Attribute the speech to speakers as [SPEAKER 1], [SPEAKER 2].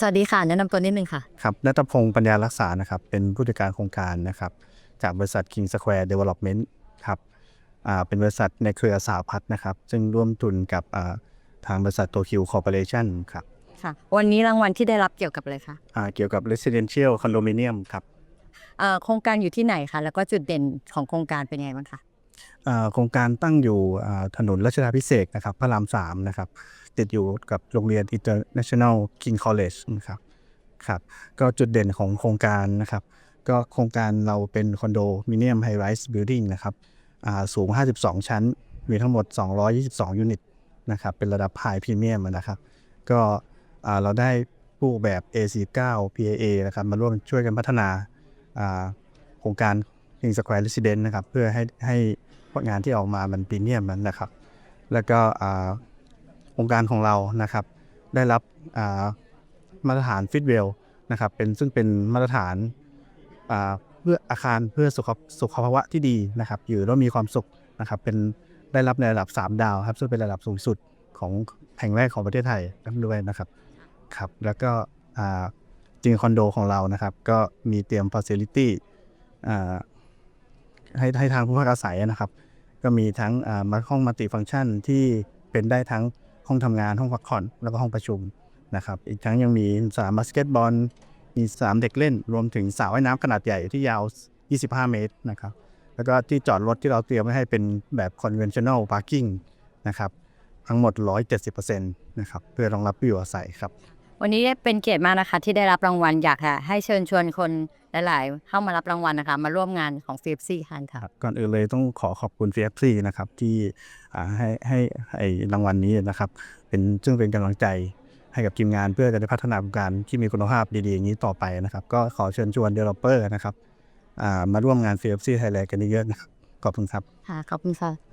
[SPEAKER 1] สวัสดีค่ะ แนะนำตัวนิดนึงค่ะ
[SPEAKER 2] ครับนัตพงศ์ปัญญารักษานะครับ เป็นผู้จัดการโครงการนะครับ จากบริษัท King Square Development ครับอ่าเป็นบริษัทในเครือสาพัฒน์นะครับ ซึ่งร่วมทุนกับอ่าทางบริษัทโตคิวคอร์ปอเรชั่นครับ
[SPEAKER 1] ค่ะ วันนี้รางวัลที่ได้รับเกี่ยวกับอะไรคะ
[SPEAKER 2] อ่าเกี่ยวกับ Residential Condominium ครับ
[SPEAKER 1] เอ่อโครงการอยู่ที่ไหนคะ แล้วก็จุดเด่นของโครงการเป็นยังไงบ้างคะ
[SPEAKER 2] อ่าโครงการตั้งอยู่อ่าถนนรัชดาพิเศษกนะครับพระรามสามนะครับ ติดอยู่กับโรงเรียน International King College นะครับครับก็จุดเด่นของโครงการนะครับ ก็โครงการเราเป็นคอนโดมิเนียมไฮไรส์บิลดิ่งนะครับอ่าสูง 52 ชั้น มีทั้งหมด 222 ยูนิตนะครับ เป็นระดับไฮพรีเมียมนะครับ ก็อ่าเราได้ผู้ออกแบบ A49 PAA นะครับ มาร่วมช่วยกันพัฒนาอ่าโครงการ King Square Residence นะครับ เพื่อให้ให้ผลงานที่ออกมามันพรีเมียมมันนะครับ แล้วก็ อ่าโครงการของเรานะครับได้รับามาตรฐานฟิตเวลนะครับเป็นซึ่งเป็นมาตรฐานาเพื่ออาคารเพื่อสุขสุขภาวะที่ดีนะครับ อยู่แล้วมีความสุขนะครับเป็นได้รับในระดับ 3 ดาวครับซึ่งเป็นระดับสูงสุดของแห่งแรกของประเทศไทยด้วยนะครับครับแล้วก็จริงคอนโดของเรานะครับ ก็มีเตรียม facility อ่ให้ให้ทางผู้พักอาศัยนะครับ ก็มีทั้งอ่ามาห้องมัลติฟังก์ชันที่เป็นได้ทั้ง ห้องทำงานห้องพักผ่อนแล้วก็ห้องประชุมนะครับอีกทั้งยังมีสนามบาสเกตบอล มีสนามเด็กเล่น รวมถึงสระว่ายน้ำขนาดใหญ่ที่ยาว 25 เมตรนะครับแล้วก็ที่จอดรถที่เราเตรียมไว้ให้เป็นแบบ conventional parking นะครับทั้งหมด 170%นะครับเพื่อรองรับผู้อยู่อาศัยครับ
[SPEAKER 1] วันนี้เป็นเกียรติมากนะคะ ที่ได้รับรางวัลอยากจะให้เชิญชวนคนหลาย ๆ เข้ามารับรางวัลนะคะ มาร่วมงานของ f ฟซีคันค่ะ
[SPEAKER 2] ก่อนอื่นเลยต้องขอขอบคุณ f ฟ c นะครับที่อ่าให้ให้ให้รางวัลนี้นะครับ เป็นซึ่งเป็นกำลังใจให้กับทีมงานเพื่อจะได้พัฒนาโครงการที่มีคุณภาพดี ๆ อย่างนี้ต่อไปนะครับ ก็ขอเชิญชวน developer นะครับอ่ามาร่วมงาน f ฟ c Thailand กันเยอะๆนะครับขอบคุณครับ
[SPEAKER 1] ค่ะ ขอบคุณค่ะ